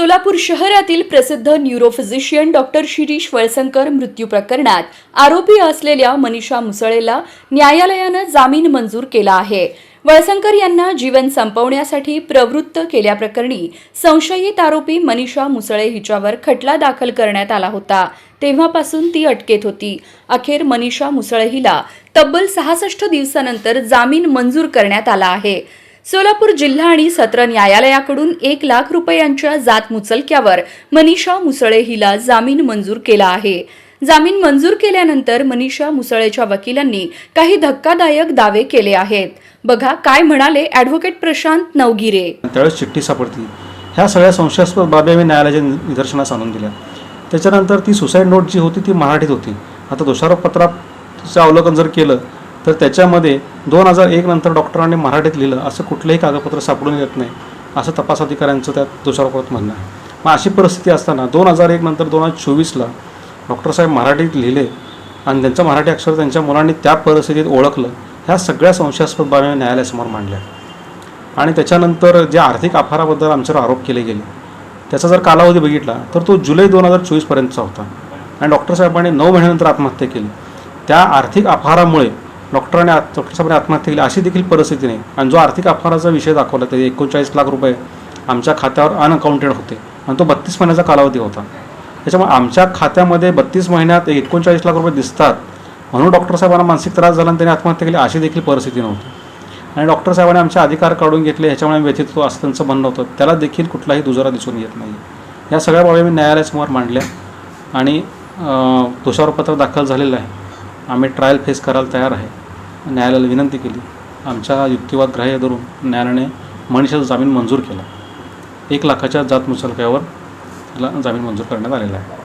सोलापूर शहरातील प्रसिद्ध neurophysician doctor Shirish Walsankar मृत्यू प्रकरणात आरोपी असलेल्या मनीषा मुसळेला न्यायालयानं जामीन मंजूर केला आहे. वळसंकर यांना जीवन संपवण्यासाठी प्रवृत्त केल्याप्रकरणी संशयित आरोपी मनीषा मुसळे हिच्यावर खटला दाखल करण्यात आला होता. तेव्हापासून ती अटकेत होती. अखेर मनीषा मुसळे हिला तब्बल सहासष्ट दिवसानंतर जामीन मंजूर करण्यात आला आहे. सोलापूर जिल्हा आणि सत्र न्यायालयाकडून एक लाख रुपयांच्या जात मुचलक्यावर मनीषा मुसळे हिला जामीन मंजूर केला आहे. जामीन मंजूर केल्यानंतर मनीषा मुसळेच्या वकिलांनी काही धक्कादायक दावे केले आहेत. बघा काय म्हणाले ॲडव्होकेट प्रशांत नवगिरे. त्यावेळेस चिठ्ठी सापडती. ह्या सगळ्या संशयास्पद बाबी आम्ही न्यायालयाच्या निदर्शनास आणून दिल्या. त्याच्यानंतर ती सुसाईड नोट जी होती ती मराठीत होती. आता दोषारोपपत्राचं अवलोकन जर केलं तर त्याच्यामध्ये दोन हजार एक नंतर डॉक्टरांनी मराठीत लिहिलं असं कुठलंही कागदपत्र सापडून येत नाही असं तपास अधिकाऱ्यांचं त्यात दोषारोपात म्हणणं आहे. मग अशी परिस्थिती असताना दोन हजार एक नंतर दोन हजार चोवीसला डॉक्टर साहेब मराठीत लिहिले आणि त्यांचं मराठी अक्षर त्यांच्या मुलांनी त्या परिस्थितीत ओळखलं ह्या सगळ्या संशयास्पद बाबी न्यायालयासमोर मांडल्या. आणि त्याच्यानंतर जे आर्थिक अपहाराबद्दल आमच्यावर आरोप केले गेले त्याचा जर कालावधी बघितला तर तो जुलै दोन हजार चोवीसपर्यंतचा होता. आणि डॉक्टर साहेबांनी नऊ महिन्यानंतर आत्महत्या केली. त्या आर्थिक आभारामुळे डॉक्टरांनी आत- डॉक्टर आत्महत्या केली अशी देखील परिस्थिती नाही. आणि जो आर्थिक अपहाराचा विषय दाखवला ते एकोणचाळीस लाख रुपये आमच्या खात्यावर अनअकाउंटेड होते. आणि तो बत्तीस महिन्याचा कालावधी होता. त्याच्यामुळे आमच्या खात्यामध्ये बत्तीस महिन्यात एकोणचाळीस लाख रुपये दिसतात. म्हणून डॉक्टर साहेबांना मानसिक त्रास झाला आणि त्यांनी आत्महत्या केली अशी देखील परिस्थिती नव्हती. आणि डॉक्टर साहेबांनी आमचे अधिकार काढून घेतले ह्याच्यामुळे आम्ही व्यथित होतो असं त्यांचं म्हणणं होतं. त्याला देखील कुठलाही दुजोरा दिसून येत नाही. या सगळ्या बाबी मी न्यायालयासमोर मांडल्या. आणि तुषारपत्र दाखल झालेलं आहे. आम्ही ट्रायल फेस करायला तयार आहे. न्यायालयाला विनंती केली. आमच्या युक्तिवाद ग्राह्य धरून न्यायालयाने मनीषाचा जामीन मंजूर केला. एक लाखाच्या जात मुचलक्यावर तिला जामीन मंजूर करण्यात आलेला आहे.